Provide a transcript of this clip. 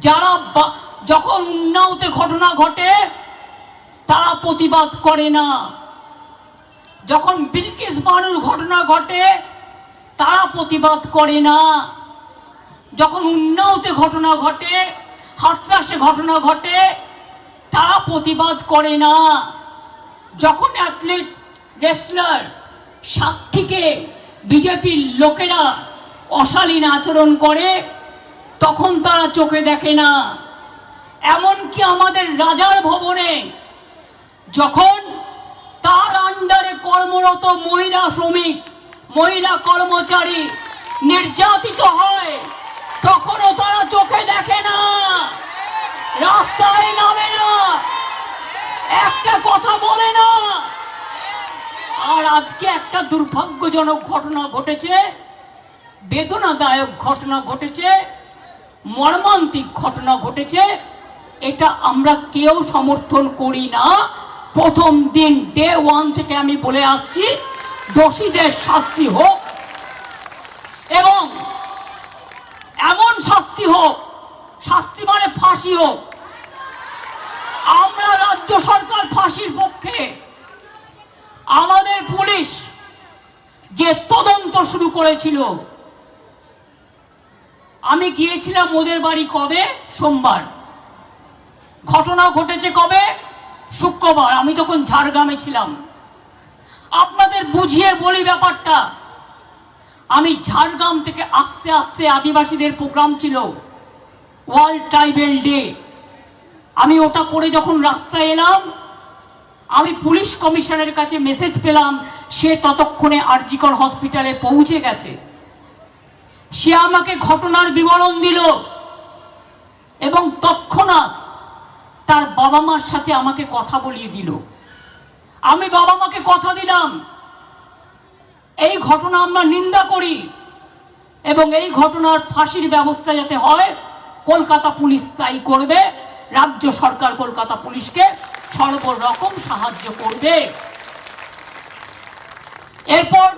যারা যখন উন্নাওতে ঘটনা ঘটে, তারা প্রতিবাদ করে না। যখন বিলকিস বানুর ঘটনা ঘটে, তারা প্রতিবাদ করে না। যখন উন্নাওতে ঘটনা ঘটে হাতরাসে ঘটনা ঘটে, তারা প্রতিবাদ করে না। যখন অ্যাথলিট, রেসলার, সাক্ষীকে বিজেপির লোকেরা অশালীন আচরণ করে তখন তারা চোখে দেখে না। এমনকি আমাদের রাজার ভবনে যখন তার আন্ডারে কর্মরত মহিলা শ্রমিক, মহিলা কর্মচারী নির্যাতিত হয়, তখনও তারা চোখে দেখে না। রাস্তায় নামে না। একটা কথা বলে না। আর আজকে একটা দুর্ভাগ্যজনক ঘটনা ঘটেছে, বেদনাদায়ক ঘটনা ঘটেছে। মর্মান্তিক ঘটনা ঘটেছে। এটা আমরা কেউ সমর্থন করি না। প্রথম দিন ডে ওয়ান থেকে আমি বলে আসছি, দোষীদের শাস্তি হোক এবং এমন শাস্তি হোক, শাস্তি মানে ফাঁসি হোক। আমরা রাজ্য সরকার ফাঁসির পক্ষে। আমাদের পুলিশ যে তদন্ত শুরু করেছিল আমি গিয়েছিলাম ওদের বাড়ি কবে? সোমবার। ঘটনা ঘটেছে কবে? শুক্রবার। আমি তখন ঝাড়গ্রামে ছিলাম। আপনাদের বুঝিয়ে বলি ব্যাপারটা। আমি ঝাড়গ্রাম থেকে আস্তে আস্তে আদিবাসীদের প্রোগ্রাম ছিল। World tribal day. আমি ওটা করে যখন রাস্তায় এলাম, আমি পুলিশ কমিশনের কাছে মেসেজ পেলাম, সে ততক্ষণে আরজিকর হসপিটালে পৌঁছে গেছে। সে আমাকে ঘটনার বিবরণ দিল। এবং তৎক্ষণাৎ তার বাবা মার সাথে আমাকে কথা বলিয়ে দিল। আমি বাবা মাকে কথা দিলাম। এই ঘটনা আমরা নিন্দা করি এবং এই ঘটনার ফাঁসির ব্যবস্থা যাতে হয়, কলকাতা পুলিশ তাই করবে। রাজ্য সরকার কলকাতা পুলিশকে সর্বরকম সাহায্য করবে। এরপর